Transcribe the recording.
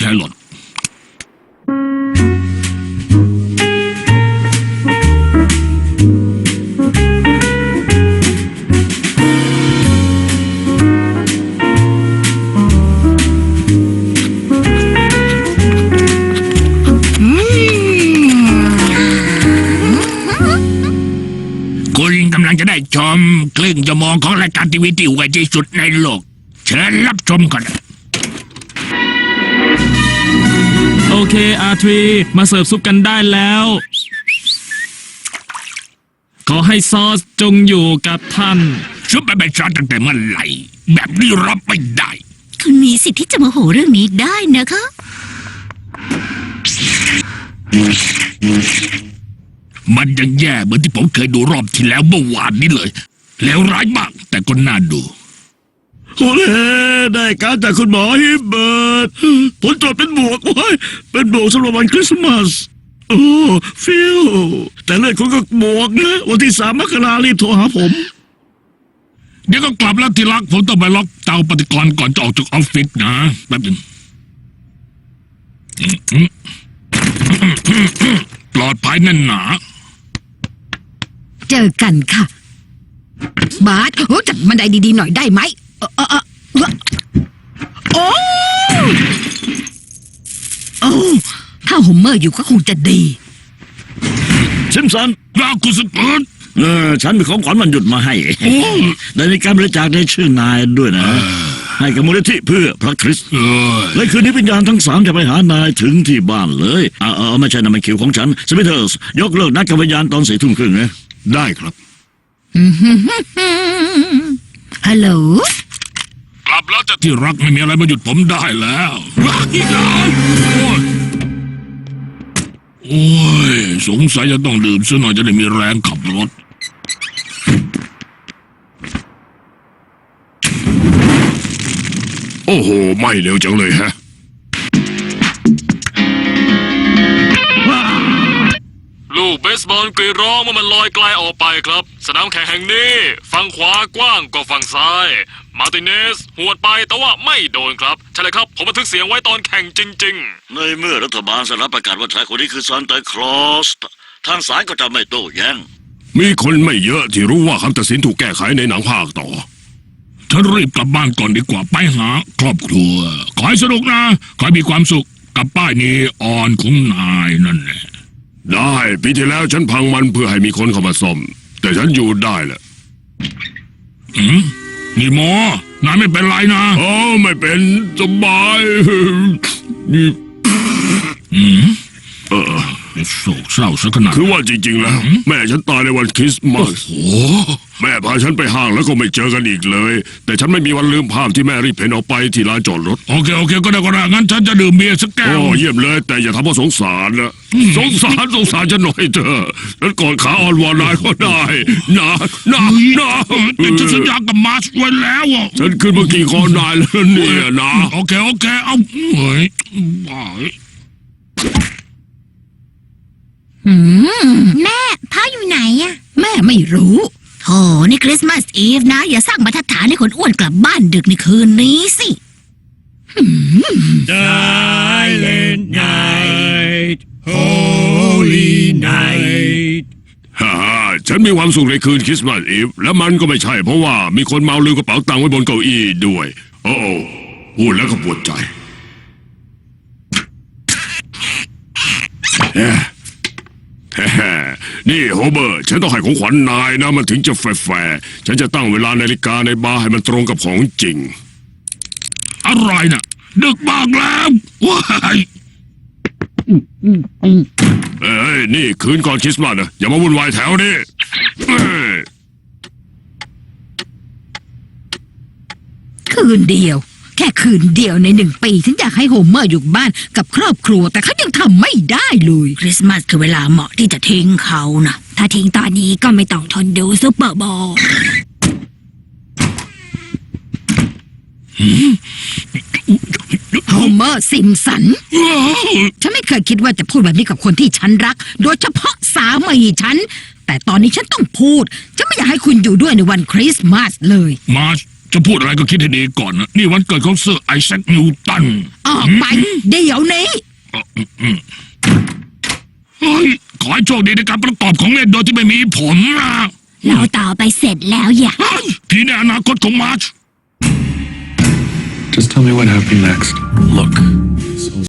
แครอทคุณกำลังจะได้ชม คลื่นจะมองของรายการทีวีที่ห่วยที่สุดในโลก เชิญรับชมก่อน เคอาทรีมาเสิร์ฟซุปกันได้แล้ว ขอให้ซอสจงอยู่กับท่าน ซุปไปไปช้อนตั้งแต่เมื่อไหร่ แบบนี้รับไม่ได้ คุณมีสิทธิ์ที่จะโมโหเรื่องนี้ได้นะคะ มันยังแย่เหมือนที่ผมเคยดูรอบที่แล้วเมื่อวานนี้เลย แล้วร้ายมากแต่ก็น่าดูโอ้เล่ ได้การจากคุณหมอฮิเบิร์ตผลตรวจเป็นบวกว้ยเป็นบวกสำหรับวันคริสต์มาสโอ้ฟิลแต่เลือดคุณก็บวกนะวันที่สามมกรารีบโทรหาผม เดี๋ยวก็กลับแล้วที่รักผมต้องไปล็อกเตาปฏิกรณ์ก่อนจะออกจากออฟฟิศนะแป๊บหนึงปลอดภัยแน่นหนา เจอกันค่ะ บาสโอ้จัดบันไดดีๆหน่อยได้ไหมเออเออเออเออโอ้โอ้ ถ้าโฮมเมอร์อยู่ก็คงจะดีซิมสันลากุสเปิดเออฉันมีของขวัญวันหยุดมาให้ได้ในการบริจาคในชื่อนายด้วยนะ ให้กับมูลนิธิเพื่อพระคริสต์เออและคืนนี้วิญญาณทั้งสามจะไปหานายถึงที่บ้านเลยอ่าเออไม่ใช่นะมันคิวของฉันสมิเทอร์สยกเลิกนัดกับวิญญาณตอนสี่ทุ่มครึ่งนะได้ครับฮัลโหลกลับแล้วจะที่รักไม่มีอะไรมาหยุดผมได้แล้วรักอีกแล้ว โอ้ย สงสัยจะต้องดื่มซะหน่อยจะได้มีแรงขับรถ โอ้โห ไม่เร็วจังเลยฮะ กรีดร้องเมื่อมันลอยไกลออกไปครับ สนามแข่งแห่งนี้ฝั่งขวากว้างกว่าฝั่งซ้าย มาร์ติเนสหวดไปแต่ว่าไม่โดนครับ ใช่เลยครับ ผมบันทึกเสียงไว้ตอนแข่งจริง ในเมื่อรัฐบาลสหรัฐประกาศว่าชายคนนี้คือซานตาคลอสทางศาลก็จะไม่โต้แย้งมีคนไม่เยอะที่รู้ว่าคำตัดสินถูกแก้ไขในหนังภาคต่อ ฉันรีบกลับบ้านก่อนดีกว่าไปหา ครอบครัว ขอให้สนุกนะ ขอให้มีความสุขกับป้ายนีออนของนายนั่นแหละ ได้ปีที่แล้วฉันพังมันเพื่อให้มีคนเข้ามาซ่อม แต่ฉันอยู่ได้แหละอืมนี่หมอนายไม่เป็นไรนะ อ๋อไม่เป็นสบายนี่อืมเออ โศกเศร้าซะขนาดคือว่าจริง ๆ แล้ว แม่ฉันตายในวันคริสต์มาสโอ้แม่พาฉันไปห้างแล้วก็ไม่เจอกันอีกเลย แต่ฉันไม่มีวันลืมภาพที่แม่รีบเห็นออกไปที่ลานจอดรถโอเคโอเคก็ได้ก็ได้งั้นฉันจะดื่มเบียร์สักแก้วโอ้เยี่ยมเลย แต่อย่าทำว่าสงสารนะสงสารสงสารฉันหน่อยเถอะฉันกอดขาอ่อนวอนนายก็ได้นะนะนะแต่ฉันสัญญากับมาร์ชไว้แล้วอะฉันขึ้นเมากี่คอนายแล้วเนี่ยนะโอเคโอเคเอาเฮ้ยว้าย อืมแม่พ่ออยู่ไหนอะแม่ไม่รู้โธ่นี่คริสต์มาสอีฟนะ อย่าสร้างบรรทัดฐานให้คนอ้วนกลับบ้านดึกในคืนนี้สิ Silent night, holy night. ฮ่าฮ่าฉันมีความสุขในคืนคริสต์มาสอีฟและมันก็ไม่ใช่เพราะว่ามีคนเมาลืมกระเป๋าตังค์ไว้บนเก้าอี้ด้วย โอ้โอ้พูดแล้วก็ปวดใจเอ๊ะแฮ่ๆ นี่โฮเบอร์ ฉันต้องให้ของขวัญนายนะมันถึงจะแฟร์ฉันจะตั้งเวลานาฬิกาในบาร์ให้มันตรงกับของจริง อะไรน่ะ ดึกมากแล้วว้ายเอ้ย นี่คืนก่อนคริสต์มาสนะอย่ามาวุ่นวายแถวนี้คืนเดียว ค่คืนเดียวในหนึ่งปี ฉันอยากให้โฮมเมอร์อยู่บ้านกับครอบครัว แต่เขายังทำไม่ได้เลย คริสต์มาสคือเวลาเหมาะที่จะทิ้งเขานะ ถ้าทิ้งตอนนี้ก็ไม่ต้องทนดูซุปเปอร์โบว์โฮมเมอร์ซิมสัน ฉันไม่เคยคิดว่าจะพูดแบบนี้กับคนที่ฉันรัก โดยเฉพาะสามีฉันแแต่ตอนนี้ฉันต้องพูด ฉันไม่อยากให้คุณอยู่ด้วยในวันคริสต์มาสเลย มาร์ช จะพูดอะไรก็คิดให้ดีก่อนนะนี่วันเกิดของเซอร์ไอแซคนิวตันออกไปเดี๋ยวนี้ เอ่ออืมอืมเฮ้ยขอให้โชคดีในการประกอบของเล่นโดยที่ไม่มีผลนะเราต่อไปเสร็จแล้วอย่าเฮ้ยผีในอนาคตของมาร์ช Just tell me what happened next. Look,